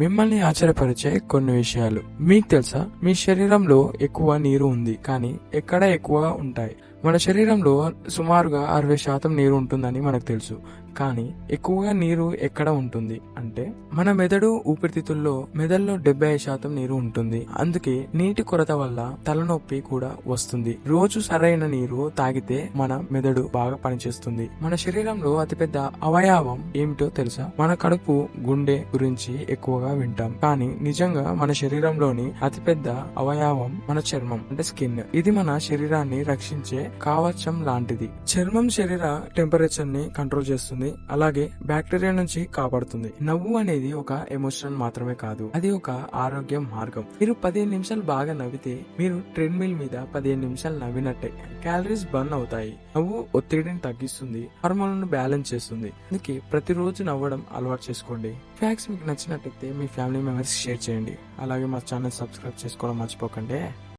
మిమ్మల్ని ఆశ్చర్యపరిచే కొన్ని విషయాలు. మీకు తెలుసా మీ శరీరంలో ఎక్కువ నీరు ఉంది కానీ ఎక్కడ ఎక్కువ ఉంటాయి? మన శరీరంలో సుమారుగా అరవై శాతం నీరు ఉంటుందని మనకు తెలుసు. కానీ ఎక్కువగా నీరు ఎక్కడ ఉంటుంది? అంటే మన మెదడు ఊపిరితిత్తుల్లో మెదడులో డెబ్బై ఐదు శాతం నీరు ఉంటుంది. అందుకే నీటి కొరత వల్ల తలనొప్పి కూడా వస్తుంది. రోజు సరైన నీరు తాగితే మన మెదడు బాగా పనిచేస్తుంది. మన శరీరంలో అతిపెద్ద అవయవం ఏమిటో తెలుసా? మన కడుపు గుండె గురించి ఎక్కువగా వింటాం. కానీ నిజంగా మన శరీరంలోని అతిపెద్ద అవయవం మన చర్మం అంటే స్కిన్. ఇది మన శరీరాన్ని రక్షించే కావచం లాంటిది. చర్మం శరీర టెంపరేచర్ని కంట్రోల్ చేస్తుంది. అలాగే బ్యాక్టీరియా నుంచి కాపాడుతుంది. నవ్వు అనేది ఒక ఎమోషన్ మాత్రమే కాదు. అది ఒక ఆరోగ్య మార్గం. మీరు పదిహేను నిమిషాలు బాగా నవ్వితే మీరు ట్రెడ్మిల్ మీద పదిహేను నిమిషాలు నవ్వినట్టే క్యాలరీస్ బర్న్ అవుతాయి. నవ్వు ఒత్తిడిని తగ్గిస్తుంది. హార్మోన్లను బ్యాలెన్స్ చేస్తుంది. అందుకే ప్రతిరోజు నవ్వడం అలవాటు చేసుకోండి. ఫ్యాక్స్ మీకు నచ్చినట్టయితే మీ ఫ్యామిలీ మెంబర్స్ షేర్ చేయండి. అలాగే మా ఛానల్ సబ్స్క్రైబ్ చేసుకోవడం మర్చిపోకండి.